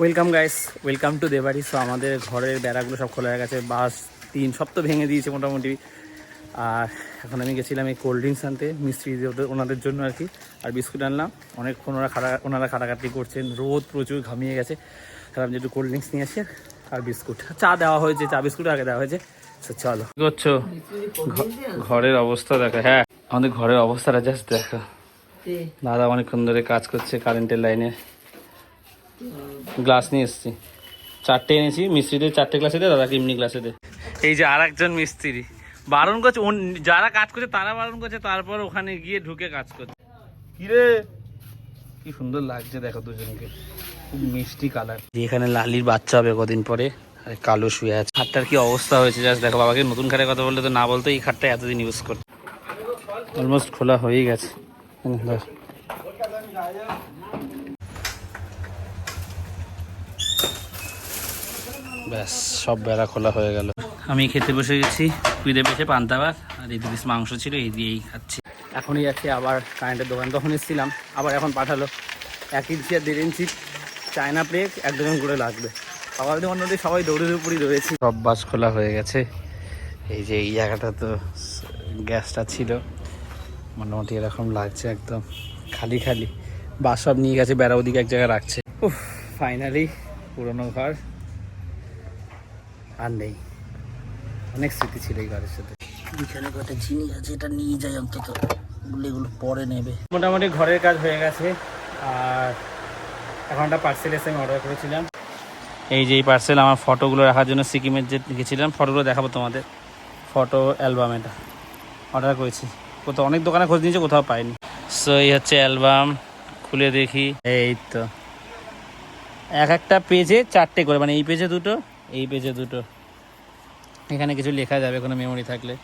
Welcome guys welcome to Debari so আমাদের ঘরের বেড়াগুলো সব খোলা হয়ে গেছে। বাস তিন সব তো ভেঙে দিয়েছে মোটামুটি। আর এখন আমি গেছিলাম এই কোল্ড ড্রিঙ্কস আনতে মিস্ত্রি ওদের ওনাদের জন্য আর কি। আর বিস্কুট আনলাম। অনেকক্ষণ ওরা খাটা ওনারা খাটাখাটি করছেন। রোদ প্রচুর ঘামিয়ে গেছে। ভাবলাম যে একটু কোল্ড ড্রিঙ্কস নিয়ে আসি আর বিস্কুট। চা দেওয়া হয়েছে চা বিস্কুট আগে দেওয়া হয়েছে। তো চলো। কি করছ? ঘরের অবস্থা দেখো। হ্যাঁ আমাদের ঘরের অবস্থাটা জাস্ট দেখো। দাদা অনেকক্ষণ ধরে কাজ করছে কারেন্টের লাইনে গ্লাস নিয়ে এসেছি। চারটে এনেছি মিস্ত্রিদের চারটে গ্লাসে দে দাদাকে এমনি গ্লাসে দেয় এই যে আর একজন মিস্ত্রি। বারণ করছে ওন- যারা কাজ করছে তারা বারণ করছে তারপর ওখানে গিয়ে ঢুকে কাজ করছে। কিরে? কি সুন্দর লাগছে দেখো দুজনকে। খুব মিষ্টি কালার এখানে লালির বাচ্চা হবে কদিন পরে আর কালো শুয়ে আছে। খাটটার কি অবস্থা হয়েছে জাস্ট দেখো বাবাকে নতুন খাটের কথা বললে তো না বলতো এই খাটটা এতদিন ইউজ করতো অলমোস্ট খোলা হয়েই গেছে হুম, ধর। ব্যাস সব বেড়া খোলা হয়ে গেল। আমি খেতে বসে গেছি কুইদে পেছে পান্তা ভাত আর এই পিস মাংস ছিল এই দিয়েই খাচ্ছি। এখনই যাচ্ছি আবার কারেন্টের দোকান। তখন এসেছিলাম আবার এখন পাঠালো। এক ইঞ্চি আর দেড় ইঞ্চি চায়না প্লেট এক দুজন করে লাগবে। সবার দোকান মধ্যে সবাই দৌড়ের উপরই রয়েছে। সব বাস খোলা হয়ে গেছে। এই যে এই জায়গাটা তো গ্যাসটা ছিল। মোটামুটি এরকম লাগছে একদম খালি খালি। বাস সব নিয়ে গেছে বেড়া ওদিকে এক জায়গায় রাখছে। উফ ফাইনালি পুরোনো ঘর। আর নেই। অনেক স্মৃতি ছিল এই ঘরের সাথে। এখানে কটা জিনিস আছে এটা নিয়ে যাই অন্তত। এগুলো পরে নেবে। মোটামুটি ঘরের কাজ হয়ে গেছে আর এখন একটা পার্সেল এসে আমি অর্ডার করেছিলাম। এই যে এই পার্সেল আমার ফটোগুলো রাখার জন্য সিকিমের যে গেছিলাম ফটোগুলো দেখাবো তোমাদের। ফটো অ্যালবাম এটা। অর্ডার করেছি। কোথাও অনেক দোকানে খোঁজ নিয়েছে কোথাও পাইনি। সো এই হচ্ছে অ্যালবাম খুলে দেখি। এই তো। এক একটা পেজে চারটে করে মানে এই পেজে দুটো এই পেজে দুটো। এখানে কিছু লেখা যাবে, কোনো মেমোরি থাকলে।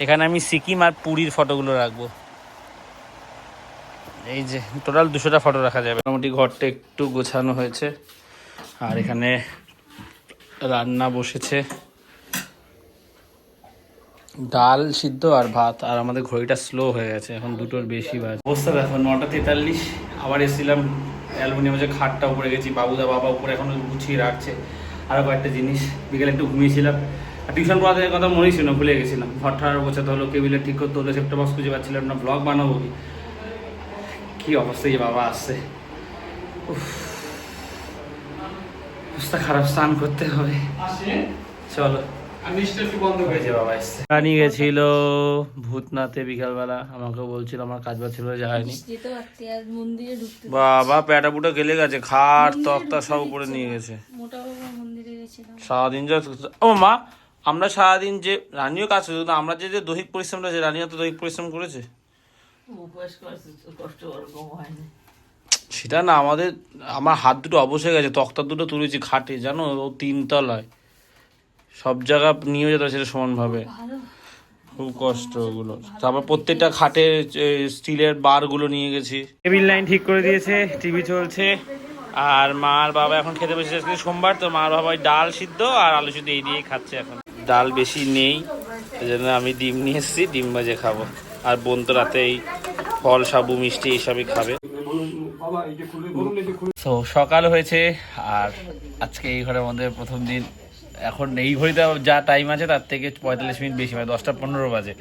এখানে আমি সিকিম আর পুরীর ফটোগুলো রাখব। এই যে টোটাল দুশোটা ফটো রাখা যাবে। মোটামুটি ঘরটা একটু গোছানো হয়েছে। আর এখানে রান্না বসেছে। ডাল সিদ্ধ আর ভাত। আর আমাদের ঘড়িটা স্লো হয়ে গেছে, এখন দুটোর বেশি বাজে। অবস্থা দেখো, নটা তেতাল্লিশ। আবার এসেছিলাম, অ্যালুমিনিয়ামে যে খাটটা উপরে গেছি, বাবুদা বাবা উপরে এখন গুছিয়ে রাখছে। আরও কয়েকটা জিনিস। বিকেলে একটু ঘুমিয়েছিলাম। আর টিউশন পড়াতে কথা মনেই ছিল না, ভুলে গেছিলাম। ঘরটা আরও গোছাতে হলো কেবিলে ঠিক করতে হলো সেপ্টা বক্স খুঁজে পাচ্ছিলাম না ব্লগ বানাবো কি? কি অবস্থা এই বাবা আসছে। উফ। অবস্থা খারাপ স্নান করতে হবে। চলো। রানি গেছিল ভূতনাথে বিকালবেলা আমাকে বলছিল আমার কাজ বাজ ছিল যায়নি। বাবা প্যাটা পুটা গেলে গেছে খাট তক্তা সব উপরে নিয়ে গেছে। মোটা গেছিলাম সারাদিন যা ও মা আমরা সারাদিন যে রানিও কাজ করছি কিন্তু আমরা যে যে দৈহিক পরিশ্রমটা আছে রানিও তো দৈহিক পরিশ্রম করেছে? উপবাস করছে কষ্ট ওরকম হয়নি। সেটা না আমাদের আমার হাত দুটো অবশ্যই গেছে তক্তা দুটো তুলেছি খাটে জানো? ও তিনতলায় সব জায়গা নিয়ে যেতে সেটা সমানভাবে। খুব কষ্ট ওগুলো। তারপর প্রত্যেকটা খাটে স্টিলের বারগুলো নিয়ে গেছি। টেবিল লাইন ঠিক করে দিয়েছে টিভি চলছে। আর মার বাবা এখন খেতে বসেছে আজকে সোমবার তো মার বাবা ওই ডাল সিদ্ধ আর আলু সিদ্ধ এই দিয়েই খাচ্ছে এখন। ডাল বেশি নেই জন্য আমি ডিম নিয়ে এসেছি ডিম ভাজে খাব। আর বোন তো রাতে এই ফল সাবু মিষ্টি এইসবই খাবে। তো সকাল হয়েছে আর আজকে এই ঘরের মধ্যে প্রথম দিন। এখন এই ঘড়িতে যা টাইম আছে তার থেকে পঁয়তাল্লিশ মিনিট বেশি মানে দশটা পনেরো বাজে।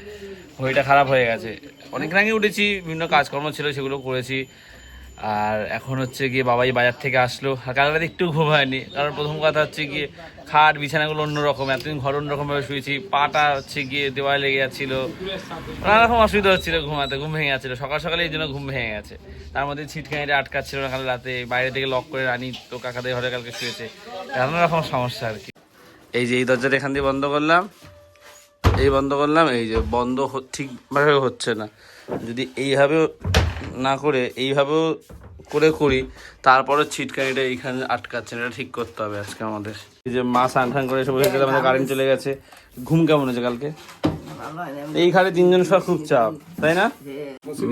ঘড়িটা খারাপ হয়ে গেছে। অনেক আগে উঠেছি বিভিন্ন কাজকর্ম ছিল সেগুলো করেছি। আর এখন হচ্ছে গিয়ে বাবাই বাজার থেকে আসলো। আর কাল রাতে একটু ঘুম হয়নি। কারণ প্রথম কথা হচ্ছে গিয়ে খাট, বিছানাগুলো অন্যরকম। এতদিন ঘর অন্যরকমভাবে শুয়েছি। পাটা হচ্ছে গিয়ে দেওয়ালে লেগে যাচ্ছিল। নানা রকম অসুবিধা হচ্ছিল ঘুমাতে। ঘুম ভেঙে যাচ্ছিল। সকাল সকালে এই জন্য ঘুম ভেঙে গেছে। তার মধ্যে ছিটকানিটা আটকাচ্ছিল না। কাল রাতে বাইরে থেকে লক করে রানি তো কাকাদের ঘরে কালকে শুয়েছে। নানা রকম সমস্যা আর কি। এই যে এই দরজাটা এখান দিয়ে বন্ধ করলাম। এই বন্ধ করলাম। এই যে বন্ধ ঠিকভাবে হচ্ছে না। যদি এইভাবেও না করে এইভাবেও করে করি, তারপরে ছিটকানিটা এইখানে আটকাচ্ছে এটা ঠিক করতে হবে আজকে আমাদের। এই যে মা স্নান টান করে এসে গেলে, আমাদের কারেন্ট চলে গেছে। ঘুম কেমন হয়েছে কালকে? এই ঘরে তিনজন সব খুব চাপ, তাই না?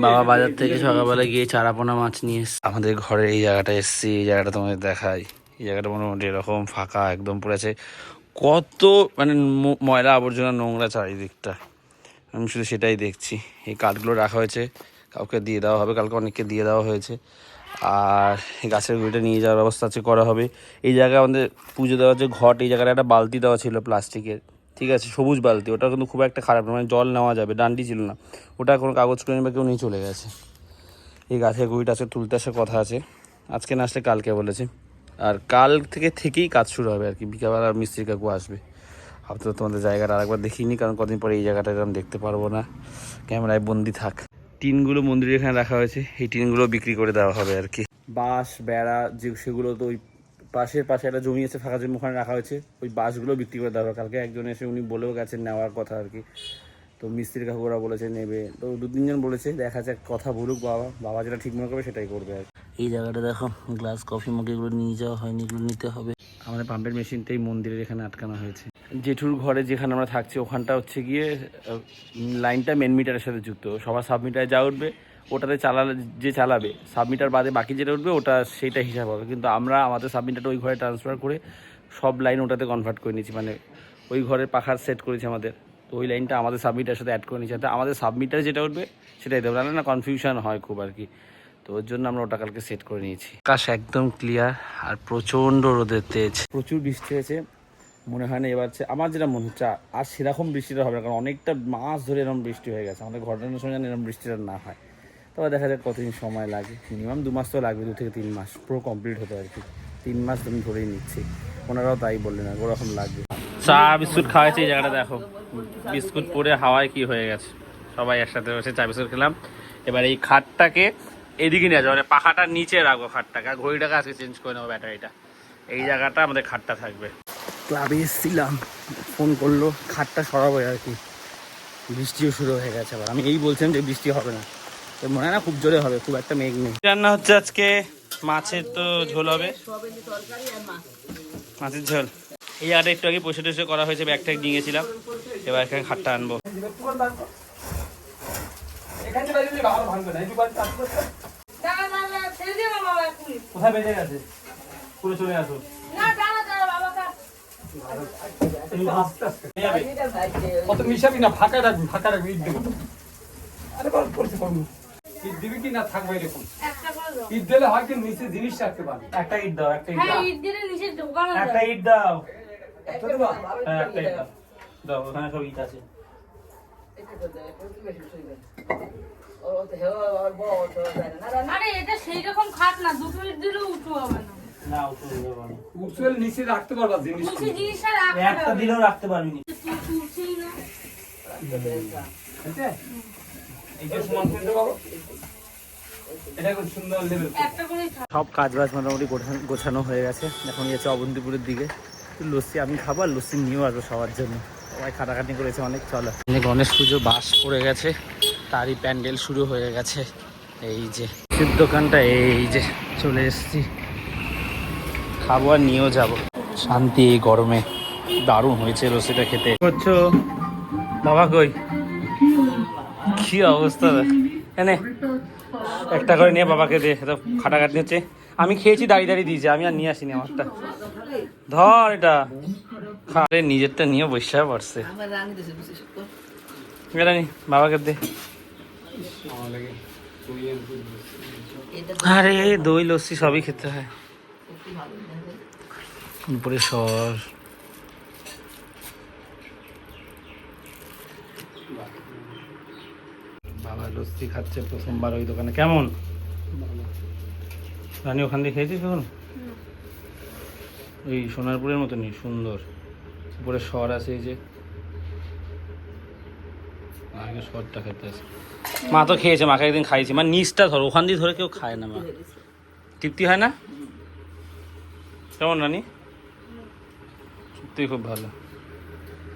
বাবা বাজার থেকে সকালবেলা গিয়ে চারাপোনা মাছ নিয়ে আমাদের ঘরের এই জায়গাটা এসছি, এই জায়গাটা তোমাদের দেখাই। এই জায়গাটা মোটামুটি এরকম ফাঁকা, একদম পড়েছে কত মানে ময়লা আবর্জনা নোংরা চারিদিকটা। আমি শুধু সেটাই দেখছি। এই কাঠগুলো রাখা হয়েছে। কাউকে দিয়ে দেওয়া হবে, কালকে অনেককে দিয়ে দেওয়া হয়েছে। আর গাছের গুঁড়িটা নিয়ে যাওয়ার ব্যবস্থা আছে, করা হবে। এই জায়গায় আমাদের পুজো দেওয়ার যে ঘট, এই জায়গায় একটা বালতি দেওয়া ছিল প্লাস্টিকের। ঠিক আছে, সবুজ বালতি, ওটা কিন্তু খুব একটা খারাপ না মানে জল নেওয়া যাবে, ডান্ডি ছিল না। ওটা কোনো কাগজ করে বা কেউ নিয়ে চলে গেছে। এই গাছের গুঁড়িটা আজকে তুলতে আসার কথা আছে। আজকে না আসলে কালকে বলেছে। আর কাল থেকে থেকেই কাজ শুরু হবে আর কি, বিকালবেলা মিস্ত্রি কাকু আসবে। আপাতত তোমাদের জায়গাটা আরেকবার দেখিনি কারণ কদিন পরে এই জায়গাটা এরকম দেখতে পারব না। ক্যামেরায় বন্দি থাক। টিনগুলো মন্দিরের এখানে রাখা হয়েছে। এই টিনগুলো বিক্রি করে দেওয়া হবে আর কি। বাঁশ, বেড়া, যে সেগুলো তো ওই পাশের পাশে একটা জমি আছে, ফাঁকা জমি ওখানে রাখা হয়েছে। ওই বাঁশগুলো বিক্রি করে দেওয়া হবে। কালকে একজন এসে উনি বলেও গেছেন নেওয়ার কথা আর কি। তো মিস্ত্রি কাকুরা বলেছে নেবে। তো দু তিনজন বলেছে দেখা যাক কথা বলুক বাবা। বাবা যেটা ঠিক মনে করবে সেটাই করবে আর এই জায়গাটা দেখো গ্লাস কফি মগ এগুলো নিয়ে যাওয়া হয়নি এগুলো নিতে হবে। আমাদের পাম্পের মেশিনটাই মন্দিরের এখানে আটকানো হয়েছে। জেঠুর ঘরে যেখানে আমরা থাকছি ওখানটা হচ্ছে গিয়ে লাইনটা মেন মিটারের সাথে যুক্ত। সবার সাবমিটারে যা উঠবে ওটাতে চালালে যে চালাবে সাবমিটার বাদে বাকি যেটা উঠবে ওটা সেইটা হিসাব হবে। কিন্তু আমরা আমাদের সাবমিটারটা ওই ঘরে ট্রান্সফার করে সব লাইন ওটাতে কনভার্ট করে নিয়েছি। মানে ওই ঘরের পাখার সেট করেছি আমাদের। তো ওই লাইনটা আমাদের সাবমিটার সাথে অ্যাড করে নিয়েছি। যাতে আমাদের সাবমিটার যেটা উঠবে সেটাই দেবো। না কনফিউশন হয় খুব আর কি। তো ওর জন্য আমরা ওটা কালকে সেট করে নিয়েছি। আকাশ একদম ক্লিয়ার আর প্রচণ্ড রোদের তেজ। প্রচুর বৃষ্টি হয়েছে মনে হয় না এবার আমার যেটা মনে হচ্ছে আর সেরকম বৃষ্টিটা হবে না কারণ অনেকটা মাস ধরে এরকম বৃষ্টি হয়ে গেছে। আমাদের ঘটনার সময় যেন এরকম বৃষ্টিটা না হয়। তবে দেখা যাক কতদিন সময় লাগে। মিনিমাম দু মাস তো লাগবে দু থেকে তিন মাস। পুরো কমপ্লিট হতে আর কি। তিন মাস আমি ধরেই নিচ্ছি। ওনারাও তাই বললেন আর ওরকম লাগবে। চা বিস্কুট খাওয়াইছে এই জায়গাটা দেখো। বিস্কুট পরে হাওয়ায় কি হয়ে গেছে? সবাই একসাথে বসে চা বিস্কুট খেলাম। এবার এই খাটটাকে এদিকে নিয়ে যাব মানে পাখাটার নিচে রাখব খাটটাকে। আর ঘড়িটাকে আজকে চেঞ্জ করে নেব ব্যাটারিটা। এই জায়গাটা আমাদের খাটটা থাকবে। ক্লাবে এসেছিলাম। ফোন করল। খাটটা সরাবো আর কি। বৃষ্টিও শুরু হয়ে গেছে আবার। আমি এই বলছিলাম যে বৃষ্টি হবে না। তো মনে হয় না খুব জোরে হবে। খুব একটা মেঘ নেই। রান্না হচ্ছে আজকে মাছের তো ঝোল হবে। সবেলি তরকারি আর মাছ মাছের ঝোল। এই জায়গাটা একটু আগে পয়সা টয়সা করা হয়েছে ব্যাগ ট্যাগ নিয়ে গেছিলাম এবার এখানে খাটটা আনব। কোথায় বেঁচে গেছে? পুরো চলে আসো। অত মিশাবি না ফাঁকা রাখবি ফাঁকা রাখবি ঈদ দেবো। আরে বল করছে কম ঈদ দিবি কি না থাকবে এরকম? একটা ঈদ দিলে হয় কি নিচে জিনিস রাখতে পারবি? একটা ইট দাও একটা ইট হ্যাঁ, দাও। একটা। ইট দাও। দাও দাও ওখানে সব ইট আছে এটা তো দেবো, একটু বেশি শুইবে। ও তো হেওয়া আর বড় তো যায় না। না, না, না। আরে, এটা সেই রকম খাট না, দুটো ঈদ দিলেও উঁচু হবে না। না উঠে যাব না উচ্চল নিচে রাখতে পারবা জিনিস নিচে জিনিসটা রাখতে একটা দিলেও রাখতে পারবি না তুই তুলছেই না। আছে এইটা সমান করে দেবো এটা খুব সুন্দর লেভেল একটা করেই থাক। সব কাজ বাজ মোটামুটি গোছানো- গোছানো হয়ে গেছে এখন গেছে অবন্তিপুরের দিকে লস্যি, আমি খাব আর লস্যি নিয়েও আসব সবার জন্য। সবাই খাটাখাটি করেছে অনেক, চলো। গণেশ পুজো, বাস পড়ে গেছে। তারই প্যান্ডেল শুরু হয়ে গেছে। এই যে, শিব দোকানটা, এই যে চলে এসেছি। খাব আর নিয়েও যাব। শান্তি এই গরমে। দারুণ হয়েছে লস্যিটা খেতে। করছ? বাবা কই? কি অবস্থা? এনে, একটা করে নিয়ে বাবাকে দে। তো খাটাখাটি হচ্ছে। আমি খেয়েছি, দাঁড়িয়ে দাঁড়িয়ে দিয়েছি। আমি আর নিয়ে আসিনি আমারটা। ধর এটা। খাবে নিজেরটা নিয়ে রানী। এটা নি বাবাকে দে। আরে দই লস্যি সবই খেতে হয়। উপরে সর। বাবা লস্যি খাচ্ছে প্রথমবার ওই দোকানে। কেমন? রানী ওখান দিয়ে খেয়েছিস কখন ওই সোনারপুরের মতনই সুন্দর। উপরে স্বর আছে এই যে। আগে স্বরটা খেতে আছে। মা তো খেয়েছে মাকে একদিন খাইছি মানে নিচটা ধরো ওখান দিয়ে ধরে কেউ খায় না মা। তৃপ্তি হয় না? কেমন রানী? সত্যি খুব ভালো।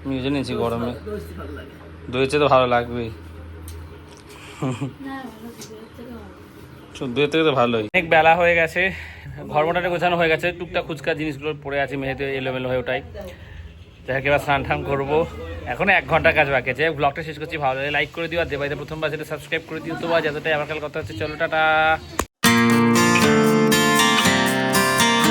আমি বুঝে নিয়েছি গরমে। দইছে তো ভালো লাগবেই। ভালো থেকে তো ভালোই। অনেক বেলা হয়ে গেছে ঘর মোটাটা গোছানো হয়ে গেছে, টুকটাক খুচকা জিনিসগুলো পড়ে আছে মেহেতে এলোমেলো হয়ে ওটাই। যাই এবার স্নান টান করব। এখন এক ঘণ্টা কাজ বাকি আছে। ব্লগটা শেষ করছি, ভালো লাগে লাইক করে দিও, আর দেবাইতে প্রথমবার সেটা সাবস্ক্রাইব করে দিও। তো আমার আবার কাল কথা হচ্ছে। চলো, টাটা।